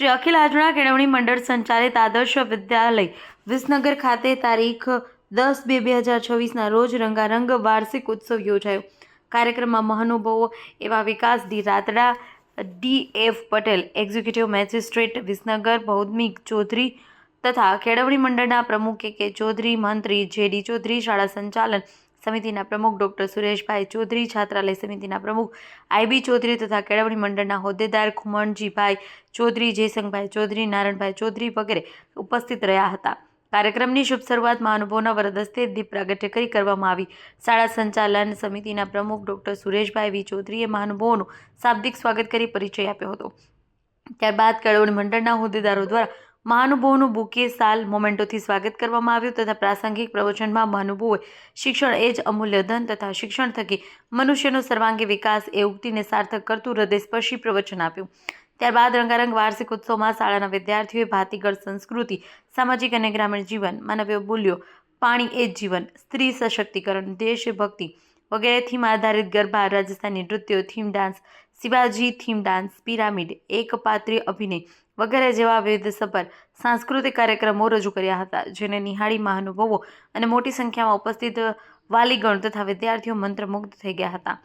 શ્રી અખિલ આજના કેળવણી મંડળ સંચાલિત આદર્શ વિદ્યાલય વિસનગર ખાતે તારીખ દસ બે બે હજાર છવ્વીસના રોજ રંગારંગ વાર્ષિક ઉત્સવ યોજાયો. કાર્યક્રમમાં મહાનુભાવો એવા Vikas D Ratada, D F Patel, executive magistrate Visnagar, Bhaumik Chaudhary તથા કેળવણી મંડળના પ્રમુખ કે કે ચૌધરી, મંત્રી, જે ડી ચૌધરી, શાળા સંચાલન સમિતિના પ્રમુખ ડૉક્ટર સુરેશભાઈ ચૌધરી, છાત્રાલય સમિતિના પ્રમુખ આઈબી ચૌધરી તથા કેળવણી મંડળના હોદ્દેદાર ખુમણજીભાઈ ચૌધરી, જયસંગભાઈ ચૌધરી, નારણભાઈ ચૌધરી વગેરે ઉપસ્થિત રહ્યા હતા. કાર્યક્રમની શુભ શરૂઆત મહાનુભાવના વરદસ્તે દીપ પ્રાગટ્ય કરી કરવામાં આવી. શાળા સંચાલન સમિતિના પ્રમુખ ડૉક્ટર સુરેશભાઈ વી ચૌધરીએ મહાનુભાવોનું શાબ્દિક સ્વાગત કરી પરિચય આપ્યો હતો. ત્યારબાદ કેળવણી મંડળના હોદ્દેદારો દ્વારા મહાનુભાવોનું બુકે સાલ મોમેન્ટોથી સ્વાગત કરવામાં આવ્યું તથા પ્રાસંગિક પ્રવચનમાં મહાનુભાવોએ શિક્ષણ એ જ અમૂલ્ય ધન તથા શિક્ષણ થકી મનુષ્યનો સર્વાંગી વિકાસ એ ઉક્તિને સાર્થક કરતું હૃદયસ્પર્શી પ્રવચન આપ્યું. ત્યારબાદ રંગારંગ વાર્ષિક ઉત્સવમાં શાળાના વિદ્યાર્થીઓએ ભાતીગળ સંસ્કૃતિ, સામાજિક અને ગ્રામીણ જીવન, માનવીય મૂલ્યો, પાણી એ જ જીવન, સ્ત્રી સશક્તિકરણ દેશભક્તિ વગેરે થીમ આધારિત ગરબા, રાજસ્થાની નૃત્યો theme dance Shivaji theme dance pyramid એકપાત્રીય અભિનય વગેરે જેવા વિવિધ સભર સાંસ્કૃતિક કાર્યક્રમો રજૂ કર્યા હતા, જેને નિહાળી મહાનુભાવો અને મોટી સંખ્યામાં ઉપસ્થિત વાલીગણ તથા વિદ્યાર્થીઓ મંત્રમુગ્ધ થઈ ગયા હતા.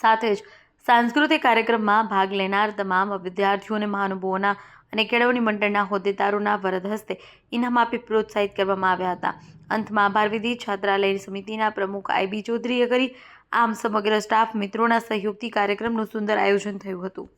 સાથે જ સાંસ્કૃતિક કાર્યક્રમમાં ભાગ લેનાર તમામ વિદ્યાર્થીઓ અને મહાનુભાવોના અને કેળવણી મંડળના હોદ્દેદારોના વરદ હસ્તે ઇનામ આપી પ્રોત્સાહિત કરવામાં આવ્યા હતા. અંતમાં આભાર વિધિ છાત્રાલય સમિતિના પ્રમુખ આઈબી ચૌધરીએ કરી, આમ સમગ્ર સ્ટાફ મિત્રોના સહયોગથી કાર્યક્રમનું સુંદર આયોજન થયું હતું.